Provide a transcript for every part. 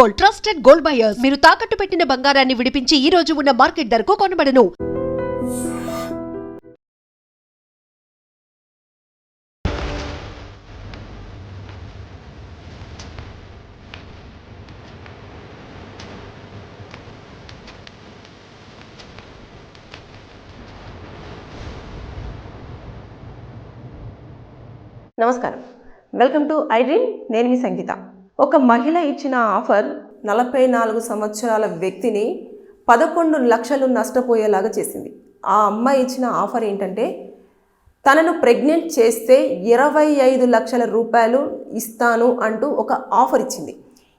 Gold trusted gold buyers. మీరు తాకట్టు పెట్టిన బంగారాన్ని విడిపించి ఈ రోజు ఉన్న మార్కెట్ ధరకు కొనబడను. నమస్కారం. Welcome to iDream. నేను మీ సంగీత. ఒక మహిళ ఇచ్చిన ఆఫర్ నలభై నాలుగు సంవత్సరాల వ్యక్తిని పదకొండు లక్షలు నష్టపోయేలాగా చేసింది. ఆ అమ్మాయి ఇచ్చిన ఆఫర్ ఏంటంటే తనను ప్రెగ్నెంట్ చేస్తే ఇరవై ఐదు లక్షల రూపాయలు ఇస్తాను అంటూ ఒక ఆఫర్ ఇచ్చింది.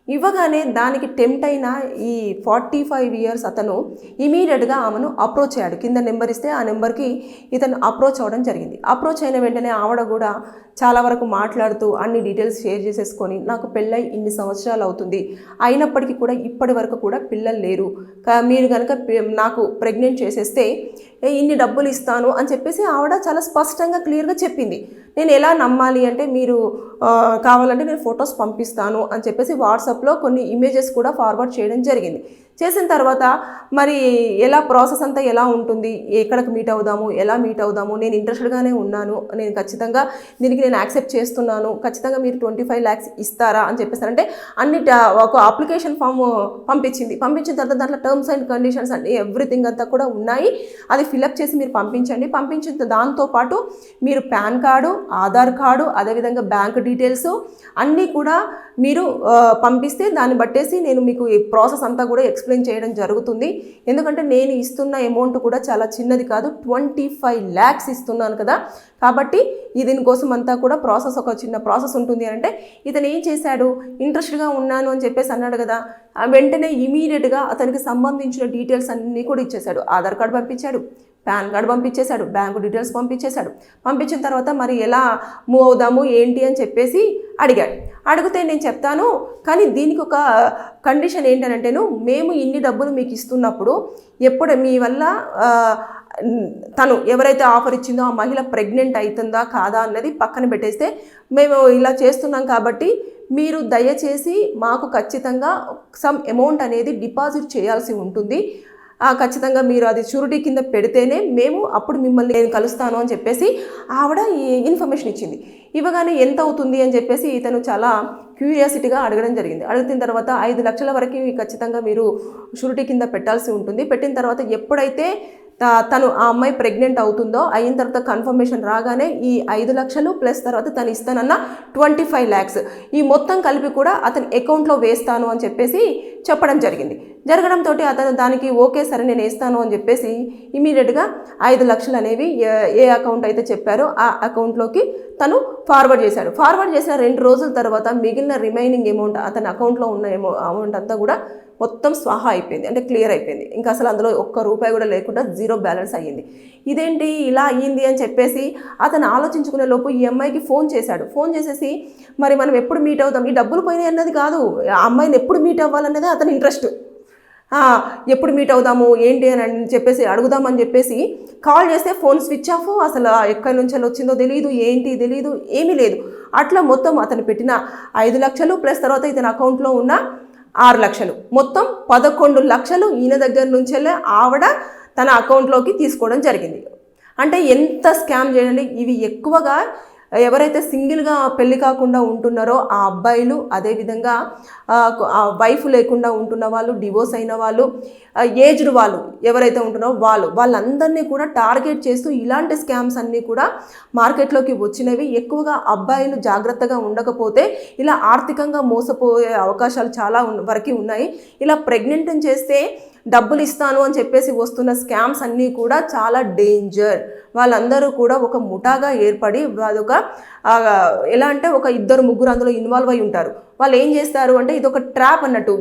ఇవ్వగానే దానికి టెంప్ట్ అయిన ఈ ఫార్టీ ఫైవ్ ఇయర్స్ అతను ఇమీడియట్గా ఆమెను అప్రోచ్ అయ్యాడు. కింద నెంబర్ ఇస్తే ఆ నెంబర్కి ఇతను అప్రోచ్ అవ్వడం జరిగింది. అప్రోచ్ అయిన వెంటనే ఆవిడ కూడా చాలా వరకు మాట్లాడుతూ అన్ని డీటెయిల్స్ షేర్ చేసేసుకొని నాకు పెళ్ళై ఇన్ని సంవత్సరాలు అవుతుంది. అయినప్పటికీ కూడా ఇప్పటి వరకు కూడా పిల్లలు లేరు. కా- మీరు కనుక నాకు ప్రెగ్నెంట్ చేసేస్తే ఇన్ని డబ్బులు ఇస్తాను అని చెప్పేసి ఆవిడ చాలా స్పష్టంగా క్లియర్గా చెప్పింది. నేను ఎలా నమ్మాలి అంటే మీరు కావాలంటే నేను ఫొటోస్ పంపిస్తాను అని చెప్పేసి వాట్సాప్లో కొన్ని ఇమేజెస్ కూడా ఫార్వర్డ్ చేయడం జరిగింది. చేసిన తర్వాత మరి ఎలా ప్రాసెస్ అంతా ఎలా ఉంటుంది? ఎక్కడికి మీట్ అవుదాము? ఎలా మీట్ అవుదాము? నేను ఇంట్రెస్టెడ్గానే ఉన్నాను. నేను ఖచ్చితంగా దీనికి నేను యాక్సెప్ట్ చేస్తున్నాను. ఖచ్చితంగా మీరు ట్వంటీ ఫైవ్ ల్యాక్స్ ఇస్తారా అని చెప్పేసారంటే అన్ని ఒక అప్లికేషన్ ఫామ్ పంపించింది. పంపించిన తర్వాత దాంట్లో టర్మ్స్ అండ్ కండిషన్స్ అన్ని ఎవ్రీథింగ్ అంతా కూడా ఉన్నాయి. అది ఫిలప్ చేసి మీరు పంపించండి. పంపించిన దాంతోపాటు మీరు పాన్ కార్డు ఆధార్ కార్డు అదేవిధంగా బ్యాంక్ డీటెయిల్స్ అన్నీ కూడా మీరు పంపిస్తే దాన్ని బట్టేసి నేను మీకు ఈ ప్రాసెస్ అంతా కూడా ఎక్స్ప్లెయిన్ చేయడం జరుగుతుంది. ఎందుకంటే నేను ఇస్తున్న అమౌంట్ కూడా చాలా చిన్నది కాదు. ట్వంటీ ఫైవ్ ల్యాక్స్ ఇస్తున్నాను కదా. కాబట్టి దీనికోసం అంతా కూడా ప్రాసెస్ ఒక చిన్న ప్రాసెస్ ఉంటుంది అని అంటే ఇతను ఏం చేశాడు? ఇంట్రెస్ట్గా ఉన్నాను అని చెప్పేసి అన్నాడు కదా. ఆ వెంటనే ఇమీడియట్గా అతనికి సంబంధించిన డీటెయిల్స్ అన్నీ కూడా ఇచ్చేశాడు. ఆధార్ కార్డు పంపించాడు. పాన్ కార్డు పంపించేశాడు బ్యాంకు డీటెయిల్స్ పంపించేశాడు. పంపించిన తర్వాత మరి ఎలా మూవ్ అవుదాము ఏంటి అని చెప్పేసి అడిగాడు. అడిగితే నేను చెప్తాను కానీ దీనికి ఒక కండిషన్ ఏంటనంటేను మేము ఇన్ని డబ్బులు మీకు ఇస్తున్నప్పుడు ఎప్పుడు మీ వల్ల తను ఎవరైతే ఆఫర్ ఇచ్చిందో ఆ మహిళ ప్రెగ్నెంట్ అవుతుందా కాదా అన్నది పక్కన పెట్టేస్తే మేము ఇలా చేస్తున్నాం కాబట్టి మీరు దయచేసి మాకు ఖచ్చితంగా సమ్ అమౌంట్ అనేది డిపాజిట్ చేయాల్సి ఉంటుంది. ఖచ్చితంగా మీరు అది షూరిటీ కింద పెడితేనే మేము అప్పుడు మిమ్మల్ని నేను కలుస్తాను అని చెప్పేసి ఆవిడ ఈ ఇన్ఫర్మేషన్ ఇచ్చింది. ఇవ్వగానే ఎంత అవుతుంది అని చెప్పేసి ఇతను చాలా క్యూరియాసిటీగా అడగడం జరిగింది. అడిగిన తర్వాత ఐదు లక్షల వరకు ఖచ్చితంగా మీరు షూరిటీ కింద పెట్టాల్సి ఉంటుంది. పెట్టిన తర్వాత ఎప్పుడైతే తను ఆ అమ్మాయి ప్రెగ్నెంట్ అవుతుందో అయిన తర్వాత కన్ఫర్మేషన్ రాగానే ఈ ఐదు లక్షలు ప్లస్ తర్వాత తను ఇస్తానన్న ట్వంటీ ఫైవ్ ల్యాక్స్. ఈ మొత్తం కలిపి కూడా అతని అకౌంట్లో వేస్తాను అని చెప్పేసి చెప్పడం జరిగింది. జరగడంతో అతను దానికి ఓకే సరే నేను వేస్తాను అని చెప్పేసి ఇమీడియట్గా ఐదు లక్షలు అనేవి ఏ- అకౌంట్ అయితే చెప్పారో ఆ అకౌంట్లోకి తను ఫార్వర్డ్ చేశాడు. ఫార్వర్డ్ చేసిన రెండు రోజుల తర్వాత మిగిలిన రిమైనింగ్ అమౌంట్ అతని అకౌంట్లో ఉన్న అమౌంట్ అంతా కూడా మొత్తం స్వాహా అయిపోయింది. అంటే క్లియర్ అయిపోయింది. ఇంకా అసలు అందులో ఒక్క రూపాయి కూడా లేకుండా జీరో బ్యాలెన్స్ అయ్యింది. ఇదేంటి ఇలా అయ్యింది అని చెప్పేసి అతను ఆలోచించుకునే లోపు ఈ అమ్మాయికి ఫోన్ చేశాడు. ఫోన్ చేసేసి మరి మనం ఎప్పుడు మీట్ అవుతాం? ఈ డబ్బులు పోయినాయి అన్నది కాదు. ఆ అమ్మాయిని ఎప్పుడు మీట్ అవ్వాలన్నది అతని ఇంట్రెస్ట్. ఎప్పుడు మీట్ అవుదాము ఏంటి అని చెప్పేసి అడుగుదామని చెప్పేసి కాల్ చేస్తే ఫోన్ స్విచ్ ఆఫ్ అసలు ఎక్కడి నుంచి వచ్చిందో తెలియదు ఏంటి తెలియదు ఏమీ లేదు. అట్లా మొత్తం అతను పెట్టిన ఐదు లక్షలు ప్లస్ తర్వాత ఇతని అకౌంట్లో ఉన్న ఆరు లక్షలు. మొత్తం పదకొండు లక్షలు ఈయన దగ్గర నుంచి ఆవిడ తన అకౌంట్లోకి తీసుకోవడం జరిగింది. అంటే ఎంత స్కామ్ చేయండి ఇవి ఎక్కువగా ఎవరైతే సింగిల్గా పెళ్ళి కాకుండా ఉంటున్నారో ఆ అబ్బాయిలు అదేవిధంగా ఆ, ఆ వైఫ్ లేకుండా ఉంటున్న వాళ్ళు డివోర్స్ అయిన వాళ్ళు ఏజ్డ్ వాళ్ళు ఎవరైతే ఉంటున్నారో వాళ్ళు వాళ్ళందరినీ కూడా టార్గెట్ చేస్తూ ఇలాంటి స్కామ్స్ అన్నీ కూడా మార్కెట్లోకి వచ్చినవి. ఎక్కువగా అబ్బాయిలు జాగ్రత్తగా ఉండకపోతే ఇలా ఆర్థికంగా మోసపోయే అవకాశాలు చాలా వరకు ఉన్నాయి. ఇలా ప్రెగ్నెంట్ చేస్తే డబ్బులు ఇస్తాను అని చెప్పేసి వస్తున్న స్కామ్స్ అన్నీ కూడా చాలా డేంజర్. వాళ్ళందరూ కూడా ఒక ముఠాగా ఏర్పడి అదొక ఎలా అంటే ఒక ఇద్దరు ముగ్గురు అందులో ఇన్వాల్వ్ అయి ఉంటారు. వాళ్ళు ఏం చేస్తారు అంటే ఇది ఒక ట్రాప్ అన్నట్టు.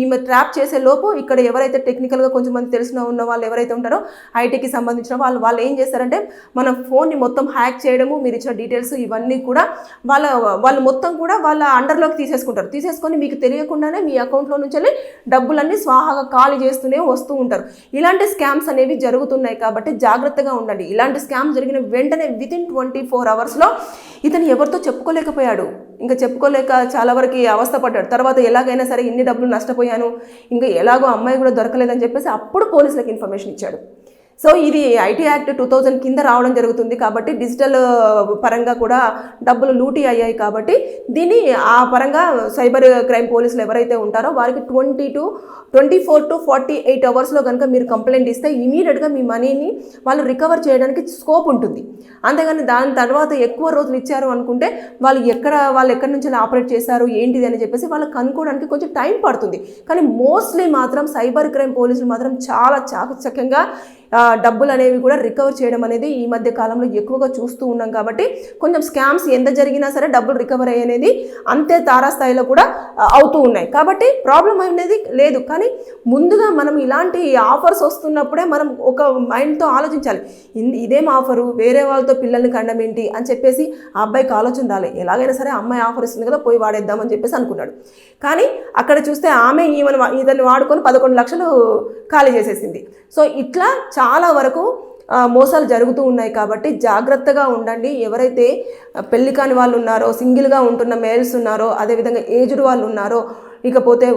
ఈమె ట్రాప్ చేసే లోపు ఇక్కడ ఎవరైతే టెక్నికల్గా కొంచెం మంది తెలిసిన ఉన్న వాళ్ళు ఎవరైతే ఉంటారో ఐటీకి సంబంధించిన వాళ్ళు వాళ్ళు ఏం చేస్తారంటే మన ఫోన్ని మొత్తం హ్యాక్ చేయడము మీరు ఇచ్చిన డీటెయిల్స్ ఇవన్నీ కూడా వాళ్ళ వాళ్ళు మొత్తం కూడా వాళ్ళ అండర్లోకి తీసేసుకుంటారు. తీసేసుకొని మీకు తెలియకుండానే మీ అకౌంట్లో నుంచి డబ్బులన్నీ స్వాహాగా ఖాళీ చేస్తూనే వస్తూ ఉంటారు. ఇలాంటి స్కామ్స్ అనేవి జరుగుతున్నాయి కాబట్టి జాగ్రత్తగా ఉండండి. ఇలాంటి స్కామ్ జరిగిన వెంటనే విత్ ఇన్ ట్వంటీ ఫోర్ అవర్స్లో ఇతను ఎవరితో చెప్పుకోలేకపోయాడు. ఇంకా చెప్పుకోలేక చాలా వరకు అవస్థ పడ్డాడు. తర్వాత ఎలాగైనా సరే ఇన్ని డబ్బులు నష్టపోయాను ఇంకా ఎలాగో అమ్మాయి కూడా దొరకలేదని చెప్పేసి అప్పుడు పోలీసులకు ఇన్ఫర్మేషన్ ఇచ్చాడు. సో ఇది ఐటీ యాక్ట్ టూ థౌజండ్ కింద రావడం జరుగుతుంది కాబట్టి డిజిటల్ పరంగా కూడా డబ్బులు లూటీ అయ్యాయి కాబట్టి దీన్ని ఆ పరంగా సైబర్ క్రైమ్ పోలీసులు ఎవరైతే ఉంటారో వారికి twenty two twenty four to forty eight అవర్స్లో కనుక మీరు కంప్లైంట్ ఇస్తే ఇమీడియట్గా మీ మనీని వాళ్ళు రికవర్ చేయడానికి స్కోప్ ఉంటుంది. అంతేగాని దాని తర్వాత ఎక్కువ రోజులు ఇచ్చారు అనుకుంటే వాళ్ళు ఎక్కడ వాళ్ళు ఎక్కడి నుంచి ఆపరేట్ చేశారు ఏంటిది అని చెప్పేసి వాళ్ళకి కనుక్కోవడానికి కొంచెం టైం పడుతుంది. కానీ మోస్ట్లీ మాత్రం సైబర్ క్రైమ్ పోలీసులు మాత్రం చాలా చాకచక్యంగా డబ్బులు అనేవి కూడా రికవర్ చేయడం అనేది ఈ మధ్య కాలంలో ఎక్కువగా చూస్తూ ఉన్నాం కాబట్టి కొంచెం స్కామ్స్ ఎంత జరిగినా సరే డబ్బులు రికవర్ అయ్యేది అంతే తారాస్థాయిలో కూడా అవుతూ ఉన్నాయి. కాబట్టి ప్రాబ్లం అనేది లేదు. కానీ ముందుగా మనం ఇలాంటి ఆఫర్స్ వస్తున్నప్పుడే మనం ఒక మైండ్తో ఆలోచించాలి. ఇదేం ఆఫరు? వేరే వాళ్ళతో పిల్లల్ని కండం ఏంటి? అని చెప్పేసి ఆ అబ్బాయికి ఆలోచన రాలే. ఎలాగైనా సరే అమ్మాయి ఆఫర్ ఇస్తుంది కదా పోయి వాడేద్దాం అని చెప్పేసి అనుకున్నాడు. కానీ అక్కడ చూస్తే ఆమె ఈమెను ఇతన్ని వాడుకొని పదకొండు లక్షలు ఖాళీ చేసేసింది. సో ఇట్లా చాలా వరకు మోసాలు జరుగుతూ ఉన్నాయి కాబట్టి జాగ్రత్తగా ఉండండి. ఎవరైతే పెళ్ళి కాని వాళ్ళు ఉన్నారో సింగిల్గా ఉంటున్న మేల్స్ ఉన్నారో అదేవిధంగా ఏజ్డ్ వాళ్ళు ఉన్నారో ఇకపోతే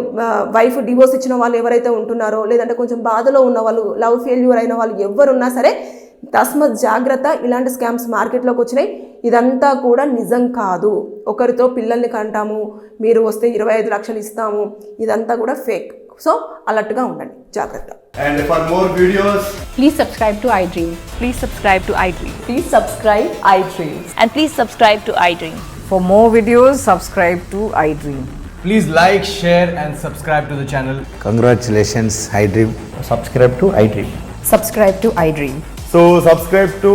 వైఫ్ డివోర్స్ ఇచ్చిన వాళ్ళు ఎవరైతే ఉంటున్నారో లేదంటే కొంచెం బాధలో ఉన్న వాళ్ళు లవ్ ఫెయిల్యూర్ అయిన వాళ్ళు ఎవరున్నా సరే తస్మత్ జాగ్రత్త. ఇలాంటి స్కామ్స్ మార్కెట్లోకి వచ్చినాయి. ఇదంతా కూడా నిజం కాదు. ఒకరితో పిల్లల్ని కంటాము మీరు వస్తే ఇరవై ఐదు లక్షలు ఇస్తాము. ఇదంతా కూడా ఫేక్. సో అలర్ట్గా ఉండండి జాగ్రత్త And for more videos, Please subscribe to iDream. Please subscribe to iDream. Please subscribe iDreams. And please subscribe to iDream. For more videos, subscribe to iDream. please like, share, and subscribe to the channel. Congratulations, iDream. subscribe to iDream. Subscribe to iDream. So, subscribe to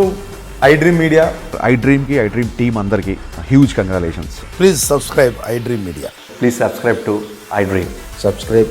iDream Media. ఐ డ్రీమ్కి iDream team అందరికీ huge congratulations Please subscribe iDream Media. Please subscribe to iDream. Subscribe